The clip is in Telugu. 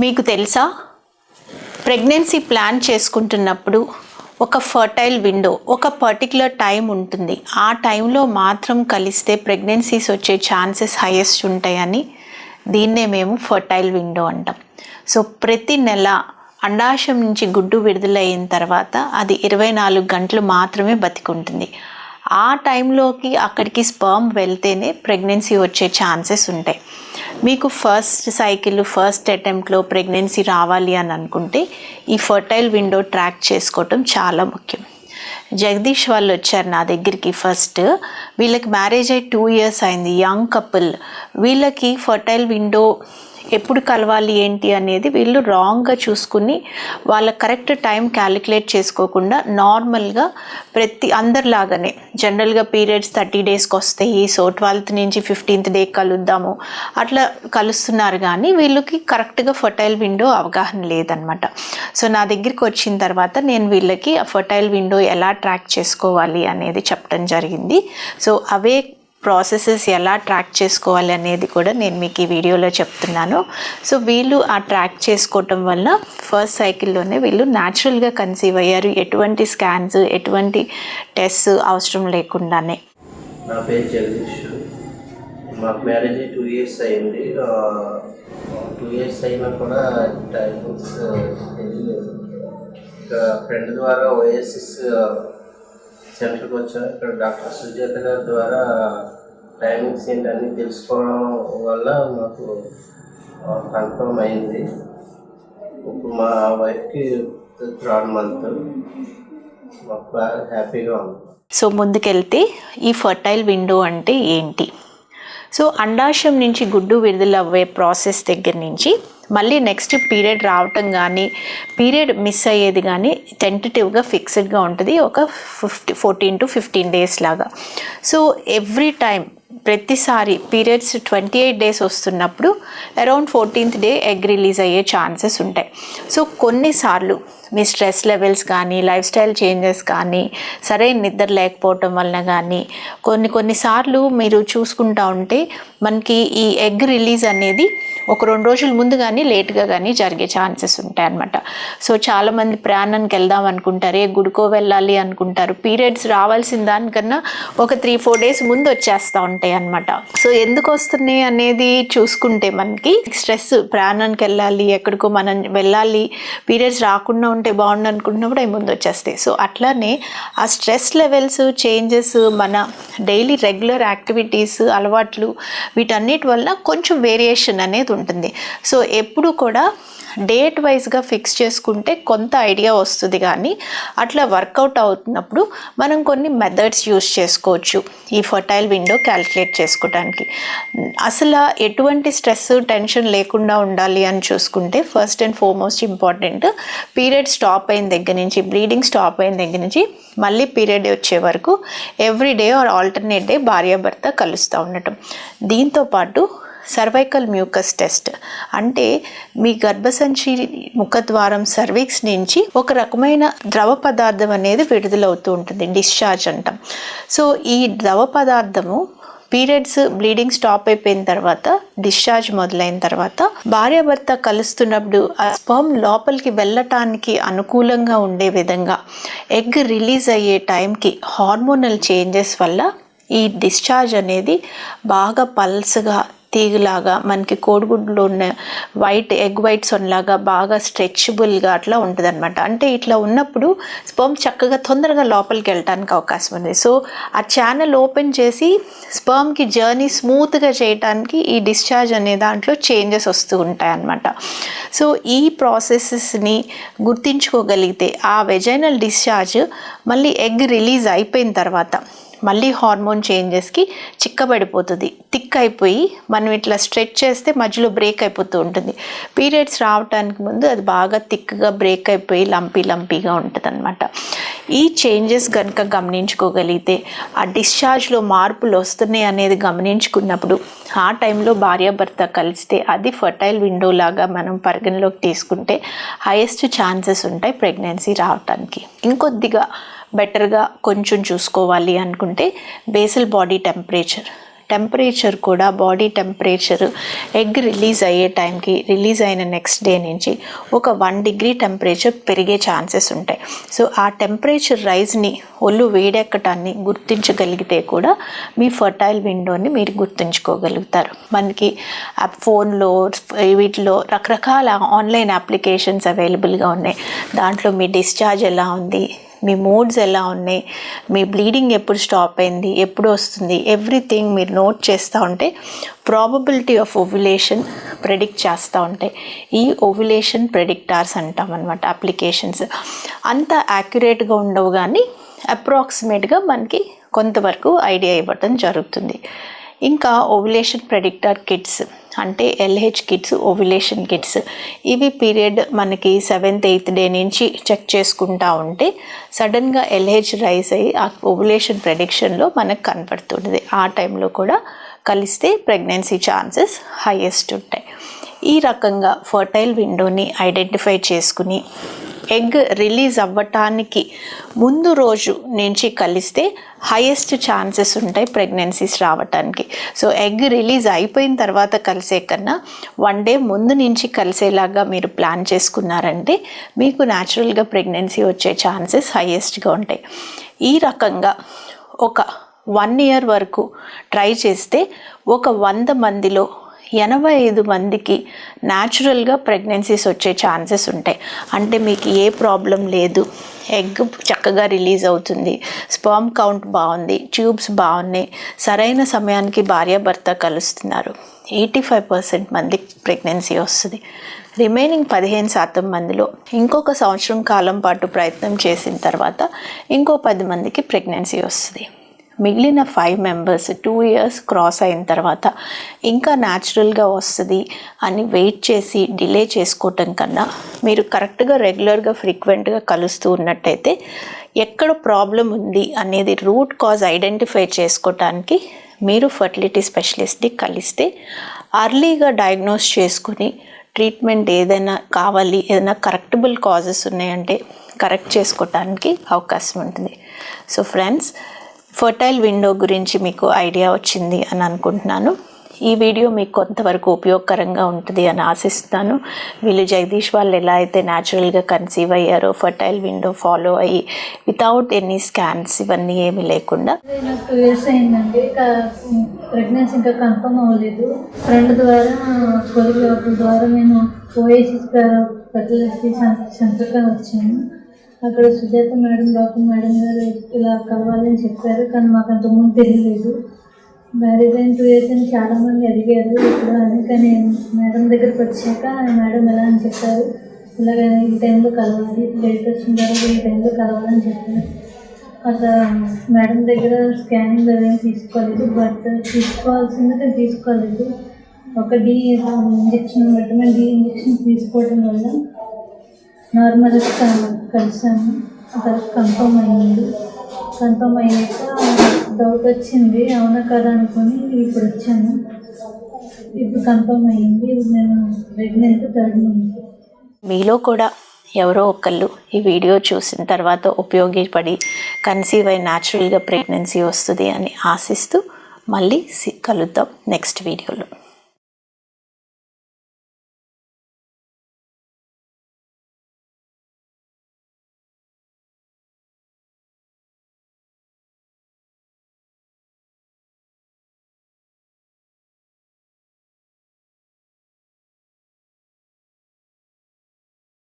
మీకు తెలుసా? ప్రెగ్నెన్సీ ప్లాన్ చేసుకుంటున్నప్పుడు ఒక ఫర్టైల్ విండో ఒక పర్టికులర్ టైం ఉంటుంది. ఆ టైంలో మాత్రం కలిస్తే ప్రెగ్నెన్సీస్ వచ్చే ఛాన్సెస్ హైయెస్ట్ ఉంటాయని దీన్నే మేము ఫర్టైల్ విండో అంటాం. సో ప్రతి నెల అండాశయం నుంచి గుడ్డు విడుదలైన తర్వాత అది ఇరవై నాలుగు గంటలు మాత్రమే బతికుంటుంది. ఆ టైంలోకి అక్కడికి స్పర్మ్ వెళ్తేనే ప్రెగ్నెన్సీ వచ్చే ఛాన్సెస్ ఉంటాయి. మీకు ఫస్ట్ సైకిల్ ఫస్ట్ అటెంప్ట్లో ప్రెగ్నెన్సీ రావాలి అని అనుకుంటే ఈ ఫర్టైల్ విండో ట్రాక్ చేసుకోవటం చాలా ముఖ్యం. జగదీష్ వాళ్ళు వచ్చారు నా దగ్గరికి ఫస్ట్ వీళ్ళకి మ్యారేజ్ అయ్యి టూ ఇయర్స్ అయింది యంగ్ కపుల్ వీళ్ళకి ఫర్టైల్ విండో ఎప్పుడు కలవాలి ఏంటి అనేది వీళ్ళు రాంగ్గా చూసుకుని వాళ్ళ కరెక్ట్ టైం క్యాలిక్యులేట్ చేసుకోకుండా నార్మల్గా ప్రతి అందరిలాగానే జనరల్గా పీరియడ్స్ థర్టీ డేస్కి వస్తాయి. సో ట్వెల్త్ నుంచి ఫిఫ్టీన్త్ డే కలుద్దాము. అట్లా కలుస్తున్నారు కానీ వీళ్ళకి కరెక్ట్గా ఫర్టైల్ విండో అవగాహన లేదనమాట. సో నా దగ్గరికి వచ్చిన తర్వాత నేను వీళ్ళకి ఆ ఫర్టైల్ విండో ఎలా ట్రాక్ చేసుకోవాలి అనేది చెప్పడం జరిగింది. సో అవే ప్రాసెసెస్ ఎలా ట్రాక్ చేసుకోవాలి అనేది కూడా నేను మీకు ఈ వీడియోలో చెప్తున్నాను. సో వీళ్ళు ఆ ట్రాక్ చేసుకోవటం వల్ల ఫస్ట్ సైకిల్లోనే వీళ్ళు న్యాచురల్గా కన్సీవ్ అయ్యారు. ఎటువంటి స్కాన్స్ ఎటువంటి టెస్ట్ అవసరం లేకుండానే. నా పేరు జగదీష్. మాకు మ్యారేజ్ టూ ఇయర్స్ అయింది. టూ ఇయర్స్ అయినా కూడా టైమింగ్స్ తెలియలేదు. ఇంకా ఫ్రెండ్ ద్వారా ఓఎస్ఎస్ సెంటర్కి వచ్చాను. ఇక్కడ డాక్టర్ సుజాత గారి ద్వారా టైమింగ్స్ ఏంటని తెలుసుకోవడం వల్ల మాకు కన్ఫర్మ్ అయింది. ఇప్పుడు మా వైఫ్కి థర్డ్ మంత్ మాకు బాగా హ్యాపీగా ఉంది. సో ముందుకెళ్తే ఈ ఫర్టైల్ విండో అంటే ఏంటి? సో అండాశయం నుంచి గుడ్డు విడుదల అవ్వే ప్రాసెస్ దగ్గర నుంచి మళ్ళీ నెక్స్ట్ పీరియడ్ రావటం కానీ పీరియడ్ మిస్ అయ్యేది కానీ టెంటేటివ్గా ఫిక్స్డ్గా ఉంటుంది. ఒక fifty fourteen to fifteen days లాగా. సో ఎవ్రీ టైం ప్రతిసారి పీరియడ్స్ ట్వంటీ ఎయిట్ డేస్ వస్తున్నప్పుడు around fourteenth day egg release అయ్యే ఛాన్సెస్ ఉంటాయి. సో కొన్నిసార్లు మీ స్ట్రెస్ లెవెల్స్ కానీ లైఫ్ స్టైల్ చేంజెస్ కానీ సరైన నిద్ర లేకపోవటం వలన కానీ కొన్ని కొన్నిసార్లు మీరు చూసుకుంటా ఉంటే మనకి ఈ ఎగ్ రిలీజ్ అనేది ఒక రెండు రోజుల ముందు కానీ లేట్గా కానీ జరిగే ఛాన్సెస్ ఉంటాయి అనమాట సో చాలామంది ప్రయాణానికి వెళ్దాం అనుకుంటారు ఏ గుడికో వెళ్ళాలి అనుకుంటారు. పీరియడ్స్ రావాల్సిన దానికన్నా ఒక త్రీ ఫోర్ డేస్ ముందు వచ్చేస్తూ ఉంటాయి అనమాట సో ఎందుకు వస్తున్నాయి అనేది చూసుకుంటే మనకి స్ట్రెస్ ప్రయాణానికి వెళ్ళాలి ఎక్కడికో మనం వెళ్ళాలి పీరియడ్స్ రాకుండా ఉంటే బాగుండు అనుకుంటున్నప్పుడు అవి ముందు వచ్చేస్తాయి సో అట్లానే ఆ స్ట్రెస్ లెవెల్స్ చేంజెస్ మన డైలీ రెగ్యులర్ యాక్టివిటీస్ అలవాట్లు వీటన్నిటి వల్ల కొంచెం వేరియేషన్ అనేది ఉంటుంది. సో ఎప్పుడు కూడా డేట్ వైజ్గా ఫిక్స్ చేసుకుంటే కొంత ఐడియా వస్తుంది కానీ అట్లా వర్కౌట్ అవుతున్నప్పుడు మనం కొన్ని మెథడ్స్ యూస్ చేసుకోవచ్చు. ఈ ఫర్టైల్ విండో క్యాలిక్యులేట్ చేసుకోవడానికి అసలు ఎటువంటి స్ట్రెస్ టెన్షన్ లేకుండా ఉండాలి అని చూసుకుంటే first and foremost important period stop అయిన దగ్గర నుంచి బ్లీడింగ్ స్టాప్ అయిన దగ్గర నుంచి మళ్ళీ పీరియడ్ వచ్చే వరకు every day or alternate day భార్యాభర్త కలుస్తూ ఉండటం. దీంతోపాటు సర్వైకల్ మ్యూకస్ టెస్ట్. అంటే మీ గర్భసంచి ముఖద్వారం సర్వీక్స్ నుంచి ఒక రకమైన ద్రవ పదార్థం అనేది విడుదలవుతూ ఉంటుంది డిశ్చార్జ్ అంటాం. సో ఈ ద్రవ పదార్థము పీరియడ్స్ బ్లీడింగ్ స్టాప్ అయిపోయిన తర్వాత డిశ్చార్జ్ మొదలైన తర్వాత భార్యాభర్త కలుస్తున్నప్పుడు ఆ స్పర్మ్ లోపలికి వెళ్ళటానికి అనుకూలంగా ఉండే విధంగా ఎగ్ రిలీజ్ అయ్యే టైంకి హార్మోనల్ చేంజెస్ వల్ల ఈ డిశ్చార్జ్ అనేది బాగా పల్స్గా తీగలాగా మనకి కోడిగుడ్లో ఉన్న వైట్ ఎగ్ వైట్స్ లాగా బాగా స్ట్రెచబుల్గా అట్లా ఉంటుంది అనమాట అంటే ఇట్లా ఉన్నప్పుడు స్పర్మ్ చక్కగా తొందరగా లోపలికి వెళ్ళడానికి అవకాశం ఉంది. సో ఆ ఛానల్ ఓపెన్ చేసి స్పర్మ్కి జర్నీ స్మూత్గా చేయడానికి ఈ డిశ్చార్జ్ అనే దాంట్లో చేంజెస్ వస్తూ ఉంటాయి అన్నమాట సో ఈ ప్రాసెసెస్ని గుర్తించుకోగలిగితే ఆ వెజైనల్ డిశ్చార్జ్ మళ్ళీ ఎగ్ రిలీజ్ అయిపోయిన తర్వాత మళ్ళీ హార్మోన్ చేంజెస్కి చిక్కబడిపోతుంది. థిక్ అయిపోయి మనం ఇట్లా స్ట్రెచ్ చేస్తే మధ్యలో బ్రేక్ అయిపోతూ ఉంటుంది. పీరియడ్స్ రావడానికి ముందు అది బాగా థిక్గా బ్రేక్ అయిపోయి లంపీ లంపీగా ఉంటుంది అనమాట ఈ చేంజెస్ కనుక గమనించుకోగలిగితే ఆ డిశ్చార్జ్లో మార్పులు వస్తున్నాయి అనేది గమనించుకున్నప్పుడు ఆ టైంలో భార్యాభర్త కలిస్తే అది ఫర్టైల్ విండో లాగా మనం పరిగణలోకి తీసుకుంటే హైయెస్ట్ ఛాన్సెస్ ఉంటాయి ప్రెగ్నెన్సీ రావటానికి. ఇంకొద్దిగా బెటర్గా కొంచెం చూసుకోవాలి అనుకుంటే బేసల్ బాడీ టెంపరేచర్. టెంపరేచర్ కూడా బాడీ టెంపరేచర్ ఎగ్ రిలీజ్ అయ్యే టైంకి రిలీజ్ అయిన నెక్స్ట్ డే నుంచి ఒక వన్ డిగ్రీ టెంపరేచర్ పెరిగే ఛాన్సెస్ ఉంటాయి. సో ఆ టెంపరేచర్ రైజ్ని ఒళ్ళు వేడెక్కటాన్ని గుర్తించగలిగితే కూడా మీ ఫర్టైల్ విండోని మీరు గుర్తుంచుకోగలుగుతారు. మనకి ఫోన్లో వీటిలో రకరకాల ఆన్లైన్ అప్లికేషన్స్ అవైలబుల్గా ఉన్నాయి. దాంట్లో మీ డిశ్చార్జ్ ఎలా ఉంది? మీ మూడ్స్ ఎలా ఉన్నాయి? మీ బ్లీడింగ్ ఎప్పుడు స్టాప్ అయింది? ఎప్పుడు వస్తుంది? ఎవ్రీథింగ్ మీరు నోట్ చేస్తూ ఉంటే ప్రాబబిలిటీ ఆఫ్ ఓవ్యులేషన్ ప్రెడిక్ట్ చేస్తూ ఉంటాయి ఈ ఓవ్యులేషన్ ప్రెడిక్టార్స్ అంటాం అనమాట అప్లికేషన్స్ అంత యాక్యురేట్గా ఉండవు కానీ అప్రాక్సిమేట్గా మనకి కొంతవరకు ఐడియా ఇవ్వటం జరుగుతుంది. ఇంకా ఓవ్యులేషన్ ప్రెడిక్టర్ కిట్స్ అంటే ఎల్హెచ్ కిట్స్ ఓవ్యులేషన్ కిట్స్. ఇవి పీరియడ్ మనకి సెవెంత్ ఎయిత్ డే నుంచి చెక్ చేసుకుంటా ఉంటే సడన్గా ఎల్హెచ్ రైస్ అయ్యి ఆ ఓవిలేషన్ ప్రెడిక్షన్లో మనకు కనపడుతుంది ఆ టైంలో కూడా కలిస్తే ప్రెగ్నెన్సీ ఛాన్సెస్ హైయెస్ట్ ఉంటాయి. ఈ రకంగా ఫర్టైల్ విండోని ఐడెంటిఫై చేసుకుని ఎగ్ రిలీజ్ అవ్వటానికి ముందు రోజు నుంచి కలిస్తే హైయెస్ట్ ఛాన్సెస్ ఉంటాయి ప్రెగ్నెన్సీస్ రావటానికి. సో ఎగ్ రిలీజ్ అయిపోయిన తర్వాత కలిసే కన్నా వన్ డే ముందు నుంచి కలిసేలాగా మీరు ప్లాన్ చేసుకున్నారంటే మీకు న్యాచురల్గా ప్రెగ్నెన్సీ వచ్చే ఛాన్సెస్ హైయెస్ట్గా ఉంటాయి. ఈ రకంగా ఒక వన్ ఇయర్ వరకు ట్రై చేస్తే ఒక వంద మందిలో ఎనభై ఐదు మందికి న్యాచురల్గా ప్రెగ్నెన్సీస్ వచ్చే ఛాన్సెస్ ఉంటాయి. అంటే మీకు ఏ ప్రాబ్లం లేదు. ఎగ్ చక్కగా రిలీజ్ అవుతుంది. స్పర్మ్ కౌంట్ బాగుంది. ట్యూబ్స్ బాగున్నాయి. సరైన సమయానికి భార్యాభర్త కలుస్తున్నారు. ఎయిటీ ఫైవ్ పర్సెంట్ మందికి ప్రెగ్నెన్సీ వస్తుంది. రిమైనింగ్ పదిహేను శాతం మందిలో ఇంకొక సంవత్సరం కాలం పాటు ప్రయత్నం చేసిన తర్వాత ఇంకో పది మందికి ప్రెగ్నెన్సీ వస్తుంది. మిగిలిన five members two years cross అయిన తర్వాత ఇంకా న్యాచురల్గా వస్తుంది అని వెయిట్ చేసి డిలే చేసుకోవటం కన్నా మీరు కరెక్ట్గా రెగ్యులర్గా ఫ్రీక్వెంట్గా కలుస్తూ ఉన్నట్టయితే ఎక్కడ ప్రాబ్లం ఉంది అనేది రూట్ కాజ్ ఐడెంటిఫై చేసుకోవటానికి మీరు ఫర్టిలిటీ స్పెషలిస్ట్ని కలిస్తే అర్లీగా డయాగ్నోస్ చేసుకుని ట్రీట్మెంట్ ఏదైనా కావాలి ఏదైనా కరెక్టబుల్ కాజెస్ ఉన్నాయంటే కరెక్ట్ చేసుకోవటానికి అవకాశం ఉంటుంది. సో ఫ్రెండ్స్ ఫర్టైల్ విండో గురించి మీకు ఐడియా వచ్చింది అని అనుకుంటున్నాను. ఈ వీడియో మీకు కొంతవరకు ఉపయోగకరంగా ఉంటుంది అని ఆశిస్తున్నాను. వీళ్ళు జగదీష్ వాళ్ళు ఎలా అయితే న్యాచురల్గా కన్సీవ్ అయ్యారో ఫర్టైల్ విండో ఫాలో అయ్యి వితౌట్ ఎనీ స్కాన్స్ ఇవన్నీ ఏమి లేకుండా. నాకు టూ ఇయర్స్ అయిందండి. ప్రెగ్నెన్సీ ఇంకా కన్ఫర్మ్ అవ్వలేదు. ఫ్రెండ్ ద్వారా కొలిగ్ ద్వారా నేను ఓఎస్ఎస్ ఫెర్టిలిటీ సెంటర్గా వచ్చాను అక్కడ సుజాత మేడం డాక్టర్ మేడం గారు ఇలా కలవాలని చెప్పారు కానీ మాకు అంతకుముందు తెలియలేదు. మ్యారేజ్ అయిన టూ ఇయర్స్ అని చాలామంది అడిగారు. ఇప్పుడు అని కానీ మేడం దగ్గరికి వచ్చాక మేడం ఎలా అని చెప్పారు. ఇలాగ ఈ టైంలో కలవాలి డేట్ వచ్చిన తర్వాత ఈ టైంలో కలవాలని చెప్పారు. అక్కడ మేడం దగ్గర స్కానింగ్ అవేం తీసుకోలేదు బట్ తీసుకోవాల్సింది తీసుకోలేదు. ఒక D injection vitamin D injection తీసుకోవడం వల్ల నార్మల్గా కలిసాను కన్ఫర్మ్ అయ్యింది. కన్ఫర్మ్ అయ్యాక డౌట్ వచ్చింది. అవునా కదా అనుకొని ఇప్పుడు వచ్చాను. ఇప్పుడు కన్ఫర్మ్ అయ్యింది. ఇప్పుడు నేను ప్రెగ్నెంట్ థర్డ్ మంత్ మీలో కూడా ఎవరో ఒకళ్ళు ఈ వీడియో చూసిన తర్వాత ఉపయోగపడి కన్సీవ్ అయి న్యాచురల్గా ప్రెగ్నెన్సీ వస్తుంది అని ఆశిస్తూ మళ్ళీ కలుద్దాం నెక్స్ట్ వీడియోలో.